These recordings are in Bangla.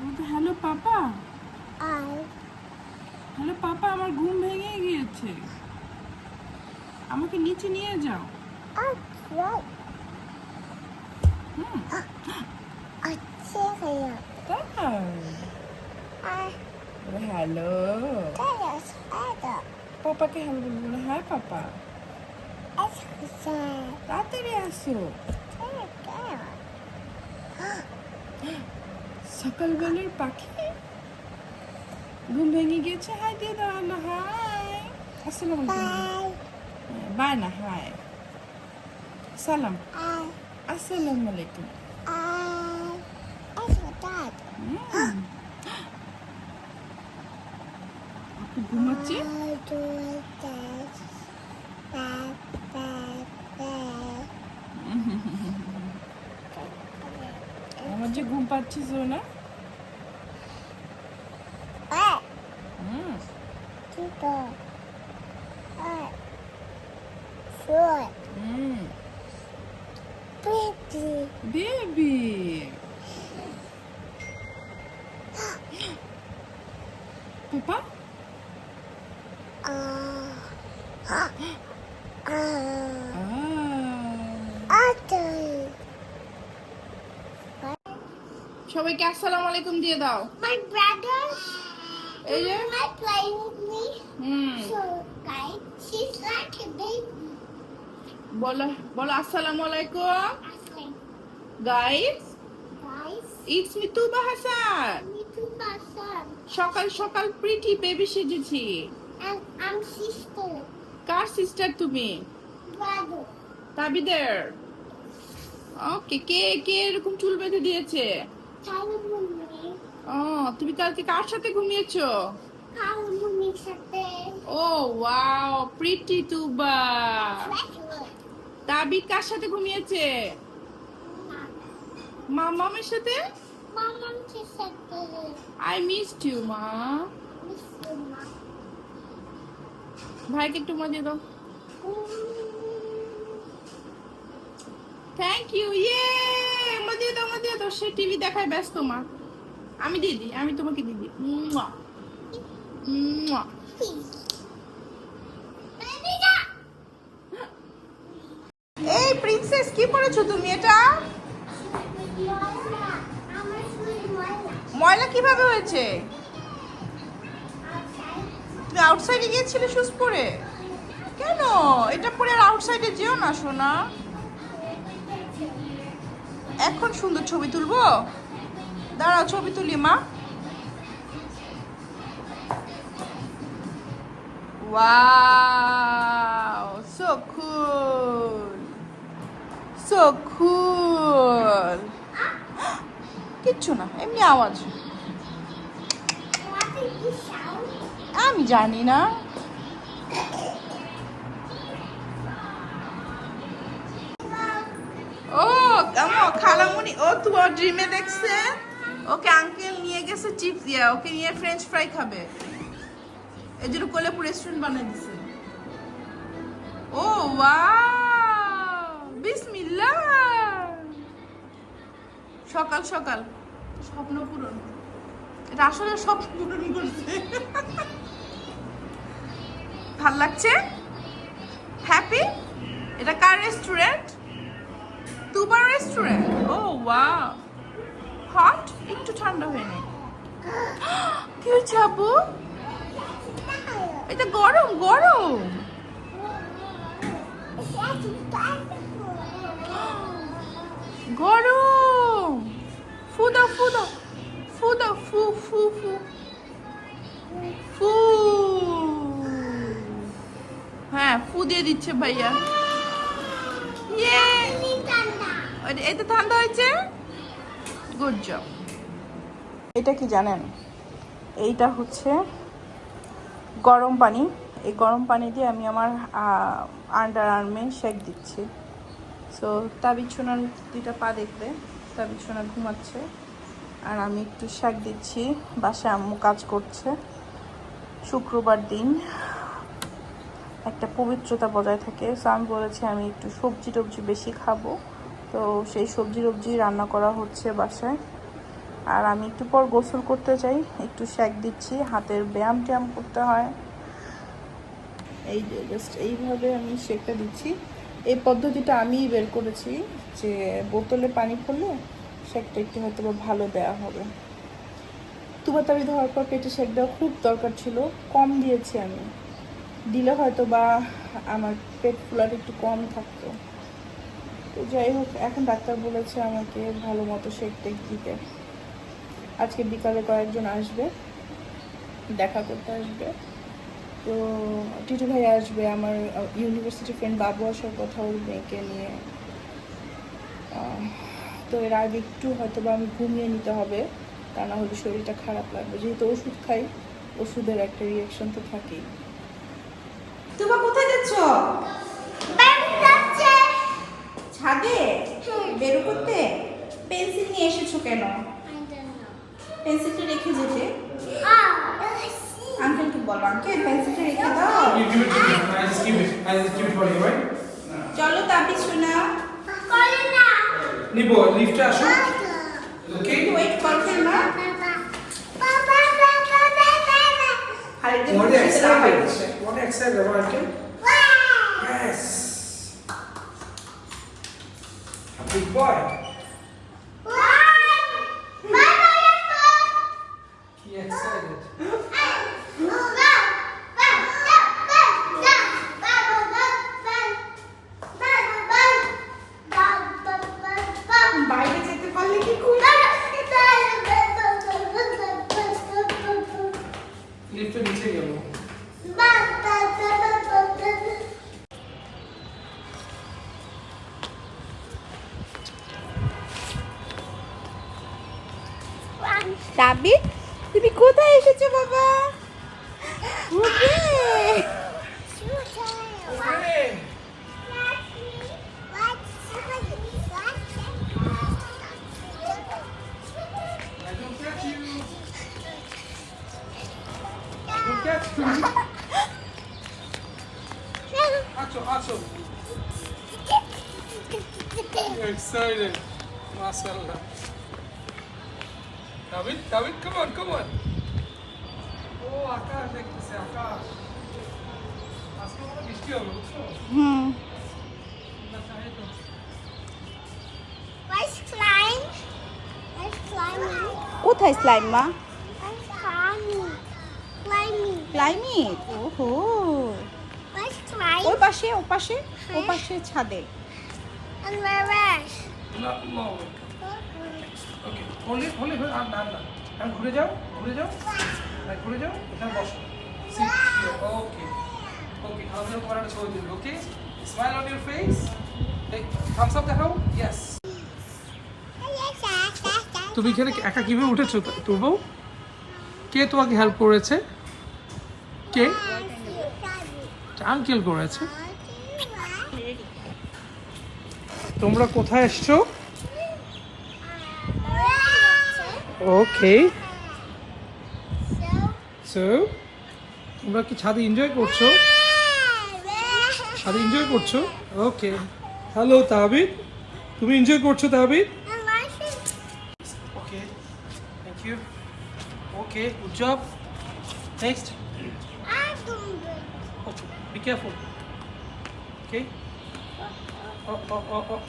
Hello papa. I hello papa আমার ঘুম ভেঙে গিয়েছে। আমাকে নিচে নিয়ে যাও। I tried হুম। a cereal. তাই? I hello. there's other পাপাকে হ্যালো বলে বলে হাই পাপা। exercise. তাড়াতাড়ি আসো। Cereal. সকালবেলার পাখি। ঘুম ভেঙে গেছে হাই দিয়ে দাও না হাই। আসসালামু Bye. বাই। না হাই। সালাম। আসসালামু আলাইকুম। ঘুমাচ্ছে। যে ঘুম পাচ্ছিস না Baby. সবাইকে আসসালামু আলাইকুম দিয়ে দাও My brothers. এই যে Not playing with me. হুম. বলো বলো আসসালামু আলাইকুম guys guys, it's me Tuba Hasan my সকাল সকাল প্রিটি বেবি সেজেছি কার সিস্টার তুমি Brother. তাবিদের ওকে কে কে এরকম চুল বেঁধে দিয়েছে. ও তুমি কালকে কার সাথে ঘুমিয়েছো? ও ওয়াও প্রিটি তুবা. তাবিদ কার সাথে ঘুমিয়েছে? মামামের সাথে? সাথে। আই মিসড ইউ মা। ভাইকে একটু মজা দাও। থ্যাংক ইউ ইয়ে দাও সে টিভি দেখায় ব্যস্ত, মা আমি আমি তোমাকে. এই প্রিন্সেস কি পরেছো তুমি এটা ময়লা। কীভাবে হয়েছে. তুমি আউটসাইডে গিয়েছিলে শুজ পরে কেন এটা পরে আর আউটসাইডে যেও না, সোনা এখন সুন্দর ছবি তুলবো। দাঁড়াও, ছবি তুলি, মা। কিচ্ছু না, এমনি আওয়াজ? আমি জানি না। আমো খালামুনি, ও তোমার ড্রিমে দেখছে। ওকে আঙ্কেল নিয়ে গেছে চিপস দিয়া, ওকে নিয়ে ফ্রেঞ্চ ফ্রাই খাবে। এই জন্য কোলেপুর রেস্টুরেন্ট বানিয়ে দিছে। ও ওয়াও বিসমিল্লাহ! সকাল সকাল। স্বপ্ন পূরণ। এটা আসলে স্বপ্ন পূরণ করছে। ভালো লাগছে? হ্যাপি এটা কার রেস্টুরেন্ট তুবার রেস্টুরেন্ট ও ওয়াও হট একটু ঠান্ডা হয়ে নেই কি হয়েছে আপু এটা গরম গরম। গরম। ফু দাও ফু দাও। ফু দাও ফু ফু ফু। ফু। হ্যাঁ ফু দিয়ে দিচ্ছে ভাইয়া। ইয়ে ঠান্ডা হয়েছে? গুড জব এটা কি জানেন? এইটা হচ্ছে গরম পানি। এই গরম পানি দিয়ে আমি আমার আন্ডার আর্মে শেক দিচ্ছি। সো তাবিজ সোনার দুইটা পা দেখবে। তাবিজ সোনা ঘুমাচ্ছে। আর আমি একটু শাক দিচ্ছি। বাসায় আম্মু কাজ করছে। শুক্রবার দিন একটা পবিত্রতা বজায় থাকে। সো আমি বলেছি আমি একটু সবজি টবজি বেশি খাব। তো সেই সবজি টবজি রান্না করা হচ্ছে বাসায়। আর আমি একটু পর গোসল করতে চাই একটু শেক দিচ্ছি, হাতের ব্যায়াম ট্যায়াম করতে হয়। এই যে জাস্ট এইভাবে আমি শেকটা দিচ্ছি। এই পদ্ধতিটা আমিই বের করেছি যে বোতলে পানি পড়লে শেকটা একটু হয়তো বা ভালো দেওয়া হবে। তুবাতাবি ধোয়ার পর পেটে শেক দেওয়া খুব দরকার ছিল। কম দিয়েছি আমি। দিলে হয়তো বা আমার পেট ফুলার একটু কম থাকতো। তো যাই হোক, এখন ডাক্তার বলেছে আমাকে ভালো মতো শেক টেক দিতে। আজকে বিকালে কয়েকজন আসবে, দেখা করতে আসবে। তো টিটু ভাই আসবে, আমার ইউনিভার্সিটি ফ্রেন্ড বাবু আসার কথা ওর মেয়েকে নিয়ে। তো এর আগে একটু হয়তো বা আমি ঘুমিয়ে নিতে হবে, তা না হলে শরীরটা খারাপ লাগবে। যেহেতু ওষুধ খাই, ওষুধের একটা রিয়াকশন তো থাকেই। তোমরা কোথায় যাচ্ছ? ছাদে? বের করতে? পেন্সিল নিয়ে এসেছ কেন? পেন্সিলটা রেখে যেতে। আঙ্কেলকে বলো আঙ্কেল পেন্সিলটা রেখে দাও। চলো তা পিছু না নিবো লিফটে আসো। ওকে? ওয়েট কর না What exercise? What exercise? Yes. Big boy. He excited. তাবি তুমি কোথায় এসেছ বাবা? ওকে। I don't catch you. David, David, come on, come on. ও আকাশ দেখতেছে আকাশ আজকে মনে হয় বৃষ্টি হবে বুঝছো হুম না চাহে তো Let's climb. Let's climb. কোথায় স্লাইম মা Let's climb. Climbing. ক্লাইমেট ওহো Let's climb. ওই পাশে ও পাশে ও পাশে ছাদে And where else? না নো ওকে হলে হলে আর না না এখন ঘুরে যাও ঘুরে যাও। হ্যাঁ ঘুরে যাও, এখানে বসো। ওকে ওকে আমাদের পরে ছবি তুলবে okay smile on your face thumbs up দেখাও ইয়েস তুমি এখানে একা কীভাবে উঠেছো? তোর বউ? কে তোমাকে হেল্প করেছে? কে? আঙ্কেল করেছে। তোমরা কোথায় এসছো? ওকে সো তোমরা কি ছাদে এনজয় করছ? ছাদে এনজয় করছ? ওকে হ্যালো তাহবিদ তুমি এনজয় করছ Tahbid okay thank you okay good job next Okay, be careful. Okay. Oh, oh, oh, oh.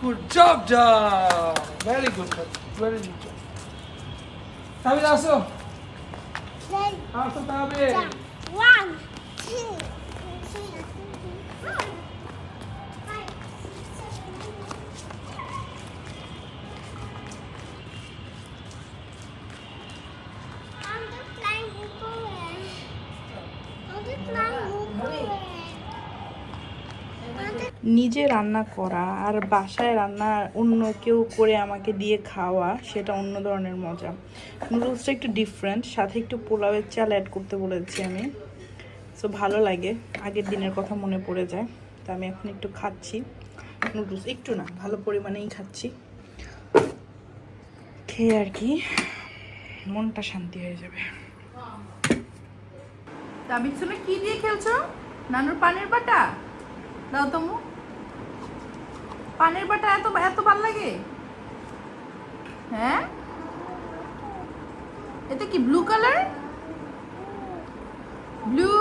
Good job, job. Tabi aso. Then, aso tabi. One, two, three, four. নিজে রান্না করা আর বাসায় রান্না অন্য কেউ করে আমাকে দিয়ে খাওয়া, সেটা অন্য ধরনের মজা। নুডলসটা একটু ডিফারেন্ট সাথে একটু পোলাওয়ের চাল অ্যাড করতে বলেছি আমি। সো ভালো লাগে। আগের দিনের কথা মনে পড়ে যায়। তো আমি এখন একটু খাচ্ছি। নুডলস একটু না, ভালো পরিমাণেই খাচ্ছি। খেয়ে আর কি, মনটা শান্তি হয়ে যাবে। তাবির কি দিয়ে খেলছো? নানুর পানের বাটা? দাও তমু পানের বাটা এত এত ভালো লাগে? হ্যাঁ? এটা কি ব্লু কালার ব্লু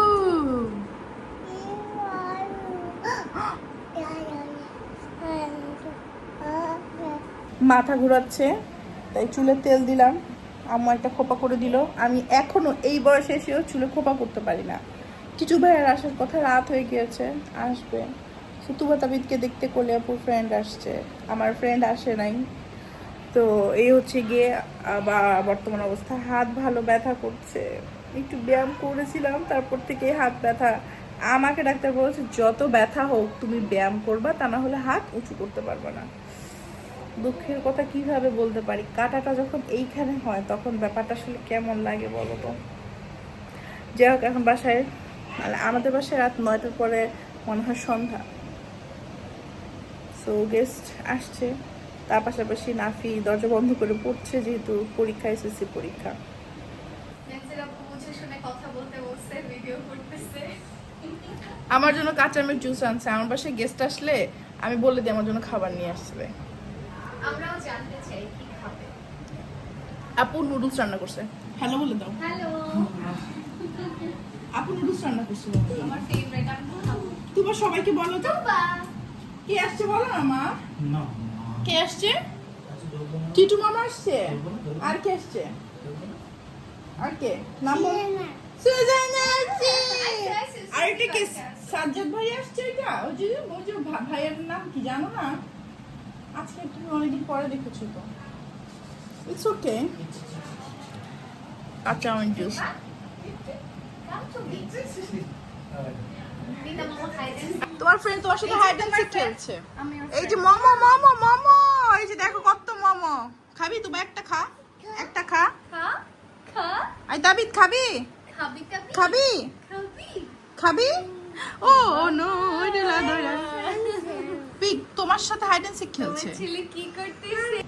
মাথা ঘোরাচ্ছে, তাই চুলে তেল দিলাম। আম্মু একটা খোপা করে দিল। আমি এখনও এই বয়সে এসেও চুলে খোপা করতে পারি না। কিছু ভাইয়ের আসার কথা রাত হয়ে গিয়েছে, আসবে। সুতুবা তাবিদকে দেখতে কলিয়াপুর ফ্রেন্ড আসছে। আমার ফ্রেন্ড আসে নাই। তো এই হচ্ছে গিয়ে আবার বর্তমান অবস্থা। হাত ভালো ব্যথা করছে। একটু ব্যায়াম করেছিলাম, তারপর থেকে হাত ব্যথা। আমাকে ডাক্তার বলেছে, যত ব্যথা হোক, তুমি ব্যায়াম করবা, তা না হলে হাত উঁচু করতে পারবে না। দুঃখের কথা কীভাবে বলতে পারি? কাটাটা যখন এইখানে হয়, তখন ব্যাপারটা আসলে কেমন লাগে বলো তো? যাই হোক, এখন বাসায় মানে আমাদের বাসায় রাত নয়টার পরে মনে হয় সন্ধ্যা। সো গেস্ট আসছে। তার পাশাপাশি নাফি দরজা বন্ধ করে পড়ছে যেহেতু পরীক্ষা এসএসসি পরীক্ষা। আমার জন্য কাঁচামের জুস আনছে। আমার বাসায় গেস্ট আসলে আমি বলে দিই আমার জন্য খাবার নিয়ে আসবে। আমরাও জানতে চাই কি খাবে। আপু নুডলস রান্না করছে। হ্যালো বলে দাও। হ্যালো আপু নুডলস রান্না করছে আমার ফেভারিট আমি তোমার সবাইকে বলো তো। কে আসছে বলো না মা? কে আসছে? টিটু মামা আসছে? আর কে আসছে? আর কে? নাম বল। সুজানা আসছে! আর এটা কে? সাজ্জাদ ভাই আসছে এটা? ওই যে ওই যে ভাইয়ের নাম কি জানো না? আজকে তুমি অনেকদিন পরে দেখেছ তো। ইটস ওকে আচ্ছা আমি জুস কাম তো বিনা মামা খাইতেন তোমার ফ্রেন্ড তোমার সাথে হাইড অ্যান্ড সিক খেলছে। এই যে মোমো মোমো মোমো এই যে দেখো কত মোমো। খাবি তুমি একটা খা একটা খা। খা খা। আই দাবিদ খাবি? খাবি খাবি? খাবি? ও নো ওইডলা দইলা পিক তোমার সাথে হাইড অ্যান্ড সিক খেলছে। ছেলে কি করতেছে?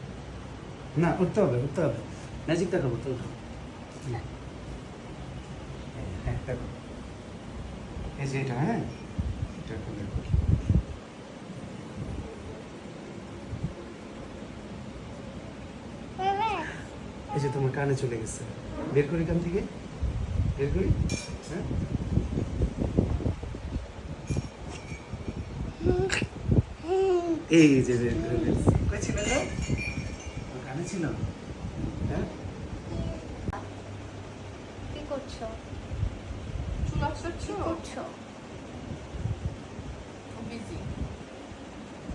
না উঠতে হবে উঠতে হবে। ম্যাজিক দেখাবো তো এই যে এটা হ্যাঁ? এই যে তোমার কানে চলে গেছে। বের করি কান থেকে। বের করি। হ্যাঁ? এই যে বের করে কই ছিল গো? কানে ছিল? হ্যাঁ? কি করছ? চুল আসছো করছ?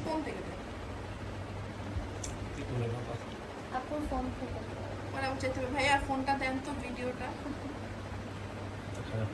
ফোন থেকে আপুর ফোন থেকে মানে উচিত ভাই ভাইয়া ফোনটা দেন তো ভিডিওটা। খারাপ